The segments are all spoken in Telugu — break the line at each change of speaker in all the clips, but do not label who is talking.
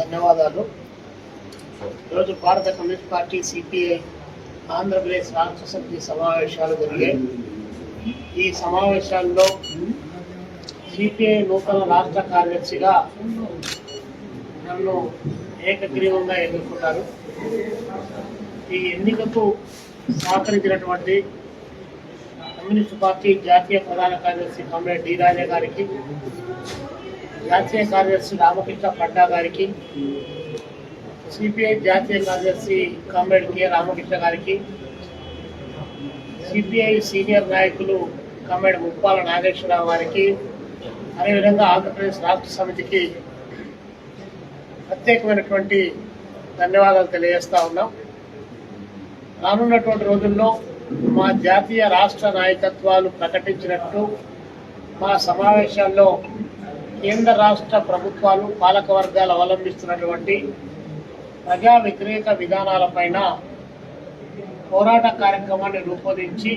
ధన్యవాదాలు. ఈరోజు భారత కమ్యూనిస్ట్ పార్టీ సిపిఐ ఆంధ్రప్రదేశ్ రాష్ట్ర సమితి సమావేశాలు జరిగాయి. ఈ సమావేశాల్లో సిపిఐ నూతన రాష్ట్ర కార్యదర్శిగా నన్ను ఏకగ్రీవంగా ఎన్నుకున్నారు. ఈ ఎన్నికకు సహకరించినటువంటి కమ్యూనిస్ట్ పార్టీ జాతీయ ప్రధాన కార్యదర్శి కామ్రేడ్ డి రాజా గారికి జాతీయ కార్యదర్శి రామకృష్ణ పడ్డా గారికి సిపిఐ జాతీయ కార్యదర్శి కామ్రేడ్ కె రామకృష్ణ గారికి సిపిఐ సీనియర్ నాయకులు కామ్రేడ్ ముప్పాల నాగేశ్వరరావు గారికి అదేవిధంగా ఆంధ్రప్రదేశ్ రాష్ట్ర సమితికి ప్రత్యేకమైనటువంటి ధన్యవాదాలు తెలియజేస్తా ఉన్నాం. రానున్నటువంటి రోజుల్లో మా జాతీయ రాష్ట్ర నాయకత్వాలు ప్రకటించినట్టు మా సమావేశాల్లో కేంద్ర రాష్ట్ర ప్రభుత్వాలు పాలక వర్గాలు అవలంబిస్తున్నటువంటి ప్రజా వ్యతిరేక విధానాలపైన పోరాట కార్యక్రమాన్ని రూపొందించి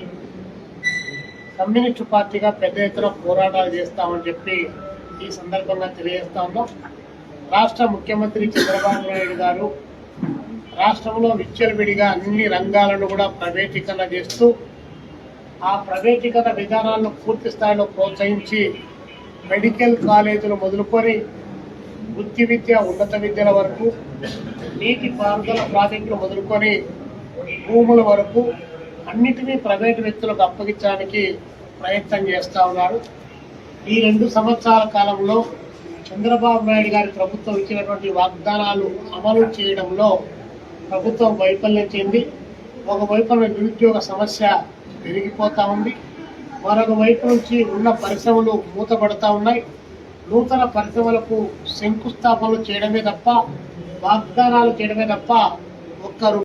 కమ్యూనిస్టు పార్టీగా పెద్ద ఎత్తున పోరాటాలు చేస్తామని చెప్పి ఈ సందర్భంగా తెలియజేస్తా ఉన్నాం. రాష్ట్ర ముఖ్యమంత్రి చంద్రబాబు నాయుడు గారు రాష్ట్రంలో విచ్చలవిడిగా అన్ని రంగాలను కూడా ప్రైవేటీకరణ చేస్తూ ఆ ప్రైవేటీకరణ విధానాలను పూర్తి స్థాయిలో ప్రోత్సహించి మెడికల్ కాలేజీలు మొదలుకొని వృత్తి విద్య ఉన్నత విద్యల వరకు నీటి పారుదల ప్రాజెక్టులు మొదలుకొని భూముల వరకు అన్నిటినీ ప్రైవేటు వ్యక్తులకు అప్పగించడానికి ప్రయత్నం చేస్తూ ఉన్నారు. ఈ రెండు సంవత్సరాల కాలంలో చంద్రబాబు నాయుడు గారి ప్రభుత్వం ఇచ్చినటువంటి వాగ్దానాలు అమలు చేయడంలో ప్రభుత్వం వైఫల్యం చెంది ఒకవైపు నిరుద్యోగ సమస్య పెరిగిపోతూ ఉంది. మరొక వైపు నుంచి ఉన్న పరిశ్రమలు మూతపడతా ఉన్నాయి. నూతన పరిశ్రమలకు శంకుస్థాపనలు చేయడమే తప్ప వాగ్దానాలు చేయడమే తప్ప ఒక్కరు